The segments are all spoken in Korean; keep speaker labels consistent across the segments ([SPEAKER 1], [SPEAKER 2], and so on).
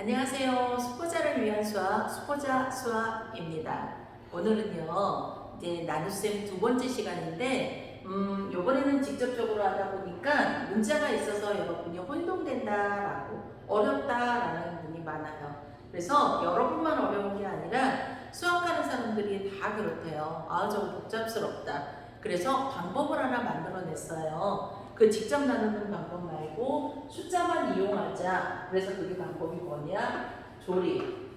[SPEAKER 1] 안녕하세요. 수포자를 위한 수학, 수포자 수학입니다. 오늘은요, 이제 나눗셈 두 번째 시간인데, 음, 요번에는 직접적으로 하다 보니까 문자가 있어서 여러분이 혼동된다라고, 어렵다라는 분이 많아요. 그래서 여러분만 어려운 게 아니라 수학하는 사람들이 다 그렇대요. 아, 저거 복잡스럽다. 그래서 방법을 하나 만들어냈어요. 그 직접 나누는 방법 말고 숫자만 이용하자. 그래서 그게 방법이 뭐냐? 조립.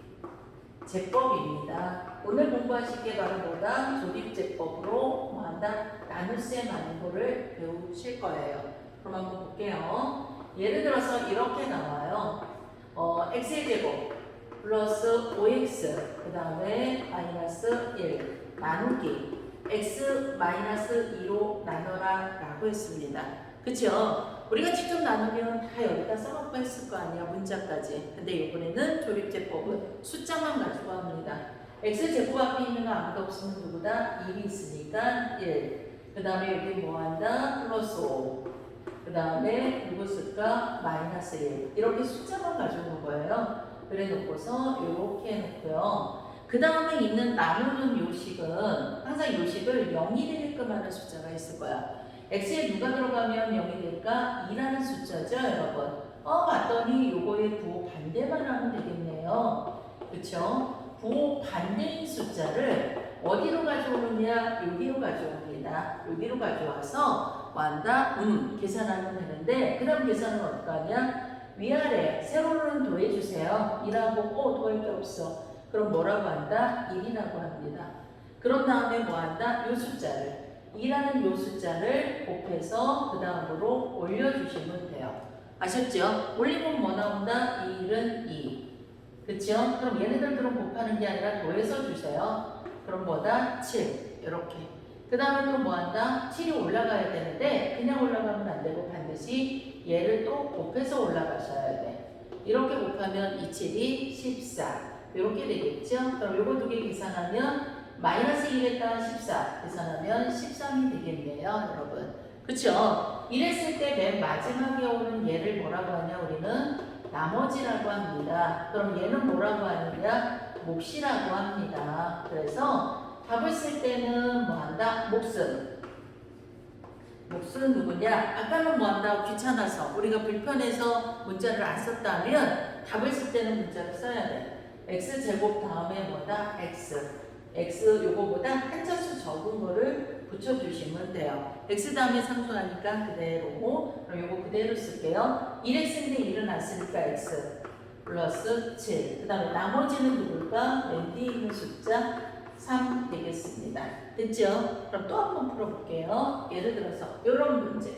[SPEAKER 1] 제법입니다. 오늘 공부하실 게 바로 뭐다? 조립제법으로 뭐 한다? 나눗셈 하는 거를 배우실 거예요. 그럼 한번 볼게요. 예를 들어서 이렇게 나와요. 어, x의 제곱 플러스 5x 그 다음에 마이너스 1 나누기 x 마이너스 2로 나눠라 라고 했습니다. 그쵸? 우리가 직접 나누면 다 여기다 써놓고 했을 거 아니야 문자까지 근데 이번에는 조립제법은 숫자만 가지고 합니다 x 제곱 앞에 있는 거 아무도 없으면 누구다? 1이 있으니까 1 그 다음에 여기 뭐 한다? 플러스 5 그 다음에 누구 쓸까? 마이너스 1 이렇게 숫자만 가져오는 거예요 그래 놓고서 이렇게 해놓고요 그 다음에 있는 나누는 요식은 항상 요식을 0이 되게끔 하는 숫자가 있을 거야 x에 누가 들어가면 0이 될까? 2라는 숫자죠, 여러분. 어, 봤더니 요거의 부호 반대만 하면 되겠네요. 그쵸? 부호 반대인 숫자를 어디로 가져오느냐? 여기로 가져옵니다. 여기로 가져와서 완다, 음, 계산하면 되는데, 그 다음 계산은 어떻게 하냐? 위아래, 세로는 더해주세요. 2라고, 어, 더할 게 없어. 그럼 뭐라고 한다? 1이라고 합니다. 그런 다음에 뭐 한다? 요 숫자를. 2라는 요 숫자를 곱해서 그 다음으로 올려주시면 돼요. 아셨죠? 올리면 뭐 나온다? 1은 2. 그쵸? 그럼 얘네들들은 곱하는 게 아니라 더해서 주세요. 그럼 뭐다? 7. 이렇게. 그 다음에 또 뭐 한다? 7이 올라가야 되는데 그냥 올라가면 안 되고 반드시 얘를 또 곱해서 올라가셔야 돼. 이렇게 곱하면 2, 7이 14. 이렇게 되겠죠? 그럼 요거 두 개 계산하면 마이너스 1에다 14 계산하면 13이 되겠네요, 여러분. 그쵸? 이랬을 때 맨 마지막에 오는 얘를 뭐라고 하냐, 우리는 나머지라고 합니다. 그럼 얘는 뭐라고 하느냐? 몫이라고 합니다. 그래서 답을 쓸 때는 뭐 한다? 몫은. 몫은 누구냐? 아까는 뭐 한다? 귀찮아서. 우리가 불편해서 문자를 안 썼다면 답을 쓸 때는 문자를 써야 돼. x제곱 다음에 뭐다? x. x 요거보다 한자수 적은 거를 붙여주시면 돼요. x 다음에 상수하니까 그대로고 그럼 요거 그대로 쓸게요. 1x인데 1은 안 쓰니까 x 플러스 7. 그 다음에 나머지는 누굴까? 맨 뒤에 있는 숫자 3 되겠습니다. 됐죠? 그럼 또 한 번 풀어볼게요. 예를 들어서 이런 문제.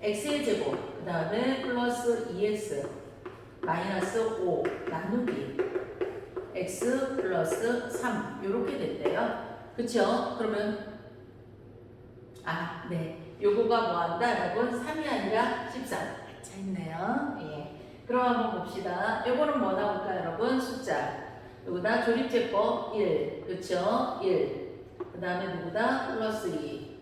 [SPEAKER 1] x의 제곱, 그 다음에 플러스 2x 마이너스 5 나누기 x 플러스 3 이렇게 됐대요. 그쵸? 그러면 아, 네. 요거가 뭐 한다? 여러분 3이 아니라 13. 자 있네요. 예. 그럼 한번 봅시다. 요거는 뭐 나올까 여러분? 숫자. 누구다? 조립제법 1. 그쵸? 1. 그 다음에 누구다? 플러스 2.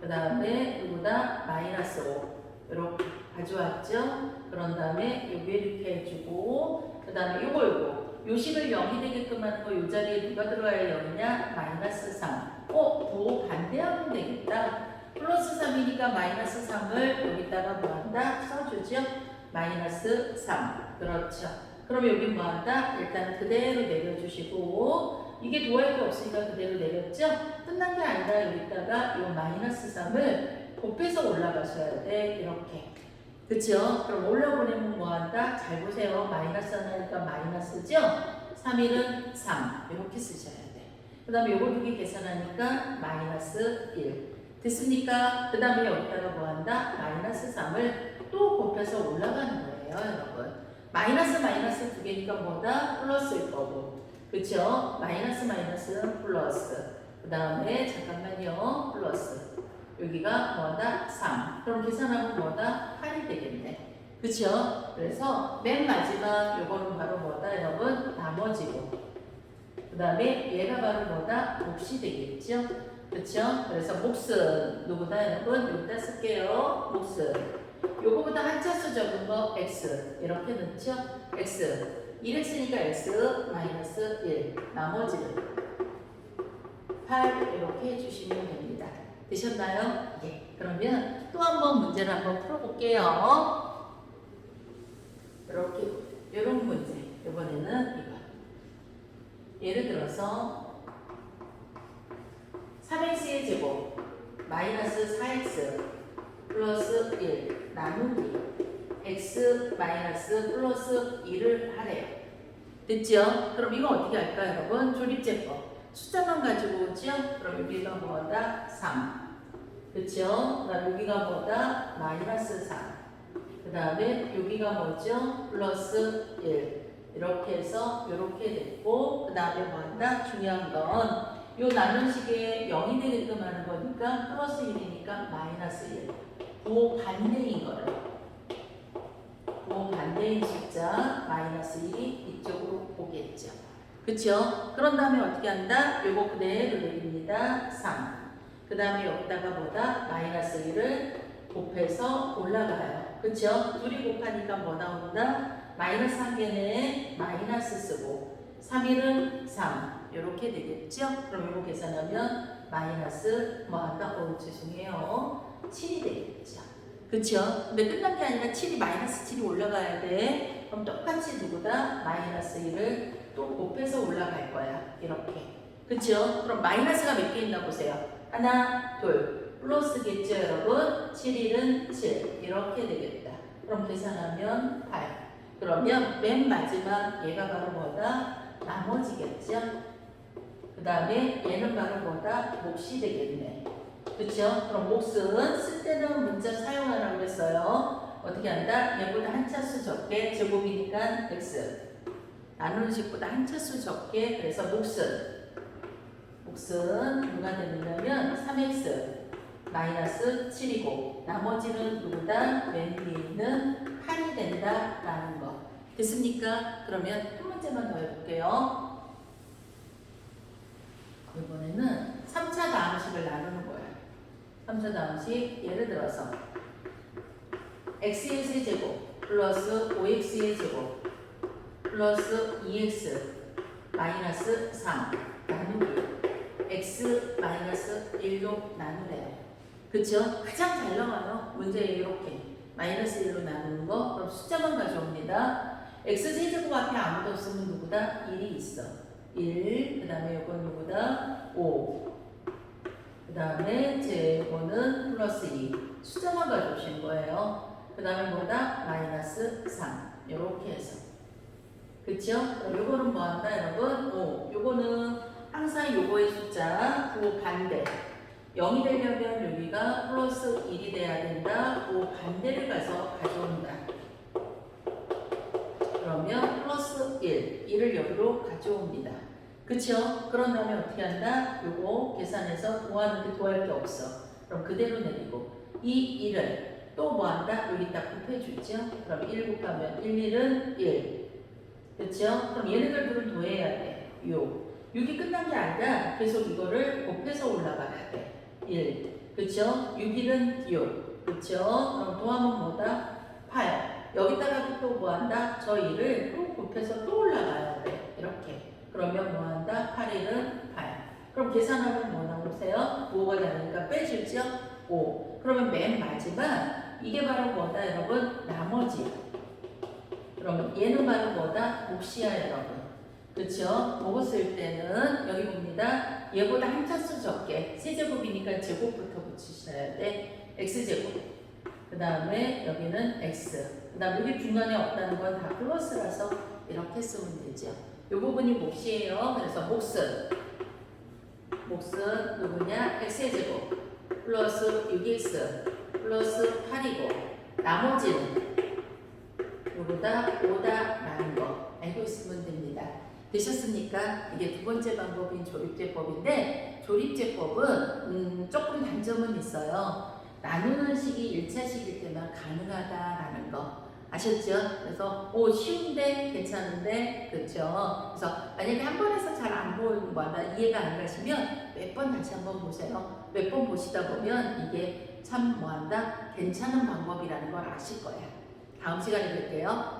[SPEAKER 1] 그 다음에 누구다? 마이너스 5. 이렇게 가져왔죠? 그런 다음에 여기 이렇게 해주고 그 다음에 요거 요거 요식을 0이 되게끔 하는 거 요 자리에 누가 들어와야 0이냐? 마이너스 3. 어? 부호 반대하면 되겠다. 플러스 3이니까 마이너스 3을 여기다가 뭐 한다? 써주죠? 마이너스 3. 그렇죠. 그럼 여기 뭐 한다? 일단 그대로 내려주시고 이게 도할 게 없으니까 그대로 내렸죠? 끝난 게 아니라 여기다가 이 마이너스 3을 곱해서 올라가셔야 돼. 이렇게. 그쵸? 그럼 올려보내면 뭐한다? 잘 보세요. 마이너스 하나니까 마이너스죠? 3일은 3. 이렇게 쓰셔야 돼. 그 다음에 요거 두 개 계산하니까 마이너스 1. 됐습니까? 그 다음에 여기다가 뭐한다? 마이너스 3을 또 곱해서 올라가는 거예요, 여러분. 마이너스 마이너스 두 개니까 뭐다? 플러스일 거고. 그쵸? 마이너스 마이너스는 플러스. 그 다음에 잠깐만요. 플러스. 여기가 뭐다? 3. 그럼 계산하면 뭐다? 8이 되겠네. 그쵸? 그래서 맨 마지막 요거는 바로 뭐다? 여러분? 나머지고. 그 다음에 얘가 바로 뭐다? 몫이 되겠죠? 그쵸? 그래서 몫은 누구다? 여러분? 여기다 쓸게요. 몫은 요거보다 한 차수 적은 거 x 이렇게 넣죠? x 1x니까 x 마이너스 1 나머지는 8 이렇게 해주시면 됩니다. 되셨나요? 예. 그러면 또 한 번 문제를 한번 풀어볼게요. 이렇게 이런 문제 이번에는 이거 예를 들어서 3x의 제곱 마이너스 4x 플러스 1 나누기 x 마이너스 플러스 2를 하래요. 됐죠? 그럼 이거 어떻게 할까요, 여러분? 조립제법. 숫자만 가지고 오죠? 그럼 여기가 뭐다? 3. 그쵸? 그다음 여기가 뭐다? 마이너스 3. 그 다음에 여기가 뭐죠? 플러스 1. 이렇게 해서 이렇게 됐고 그 다음에 뭐한다? 중요한 건 요 나눈식에 0이 되게끔 하는 거니까 플러스 1이니까 마이너스 1. 그 반대인 거예요. 그 반대인 숫자 마이너스 1이 이쪽으로 오겠죠. 그쵸? 그런 다음에 어떻게 한다? 요거 그대로 내립니다. 3. 그 다음에 여기다가 뭐다? 마이너스 1을 곱해서 올라가요. 그쵸? 둘이 곱하니까 뭐 나온다? 마이너스 한 개는 마이너스 쓰고 3일은 3 이렇게 되겠죠? 그럼 이거 계산하면 마이너스 뭐 아까 어 죄송해요 7이 되겠죠 그쵸? 근데 끝난 게 아니라 7이 마이너스 7이 올라가야 돼 그럼 똑같이 누구다? 마이너스 1을 또 곱해서 올라갈 거야 이렇게 그쵸? 그럼 마이너스가 몇 개 있나 보세요 하나 둘 플러스겠죠 여러분 7, 1은 7 이렇게 되겠다 그럼 계산하면 8 그러면 맨 마지막 얘가 바로 뭐다? 나머지겠죠? 그 다음에 얘는 바로 뭐다? 몫이 되겠네. 그쵸? 그럼 몫은 쓸데는 문자 사용하라고 했어요. 어떻게 한다? 얘보다 한 차수 적게 제곱이니까 x. 나누는 식보다 한 차수 적게 그래서 몫은 몫은 누가 되느냐면 3x 마이너스 7이고 나머지는 누구다? 맨 뒤에 있는 8이 된다 라는 거. 됐습니까? 그러면 한 문제만 더 해볼게요. 이번에는 3차 다함식을 나누는 거예요. 3차 다함식 예를 들어서 x의 세제곱 플러스 5x의 제곱 플러스 2x 마이너스 3 나누기 x 마이너스 1로 나누래요. 그쵸? 가장 잘 나와요. 문제 이렇게 마이너스 1로 나누는 거 그럼 숫자만 가져옵니다. x 세제곱 앞에 아무도 없으면 누구다? 1이 있어. 1, 그 다음에 이건 누구다? 5. 그 다음에 제곱은 플러스 2. 숫자만 가져오신 거예요. 그 다음에 뭐다? 마이너스 3. 이렇게 해서. 그쵸? 그럼 요거는 뭐 한다, 여러분? 5. 요거는 항상 요거의 숫자, 그 반대. 0이 되려면 여기가 플러스 1이 돼야 된다. 그 반대를 가서 가져온다. 그러면 플러스 1, 1을 여기로 가져옵니다. 그쵸? 그런 다음에 어떻게 한다? 요거 계산해서 도하는데 도할 게 없어. 그럼 그대로 내리고 이 1을 또 뭐 한다? 여기 딱 곱해주죠? 그럼 1 곱하면 1, 1은 1. 그쵸? 그럼 얘네들 둘은 도해야 돼. 6. 6이 끝난 게 아니라 계속 이거를 곱해서 올라가야 돼. 1. 그쵸? 6, 1은 6. 그쵸? 그럼 도하면 뭐다? 8. 여기다가 또 뭐 한다? 저 1을 또 곱해서 또 올라가야 돼. 이렇게. 그러면 뭐 한다? 8, 1은 8. 그럼 계산하면 뭐 나오세요? 5가 나니까 빼주죠? 5. 그러면 맨 마지막 이게 바로 뭐다 여러분? 나머지. 그러면 얘는 바로 뭐다? 몫이야 여러분. 뭐고 쓸 때는 여기 봅니다. 얘보다 한 차수 적게 세제곱이니까 제곱부터 붙이셔야 돼. x제곱. 그 다음에 여기는 x. 그 다음 여기 중간에 없다는 건 다 플러스라서 이렇게 쓰면 되죠. 이 부분이 몫이에요. 그래서 몫은 몫은 누구냐? x의 제곱 플러스 6x 플러스 8이고 나머지는 누구다? 5다라는 거 알고 있으면 됩니다. 되셨습니까? 이게 두 번째 방법인 조립제법인데 조립제법은 음, 조금 단점은 있어요. 나누는 식이 1차식일 때만 가능하다라는 거 아셨죠? 그래서 오 쉬운데 괜찮은데 그렇죠? 그래서 만약에 한번 해서 잘 안 보이는 거나 이해가 안 가시면 몇 번 다시 한번 보세요. 몇 번 보시다 보면 이게 참 뭐한다? 괜찮은 방법이라는 걸 아실 거예요. 다음 시간에 뵐게요.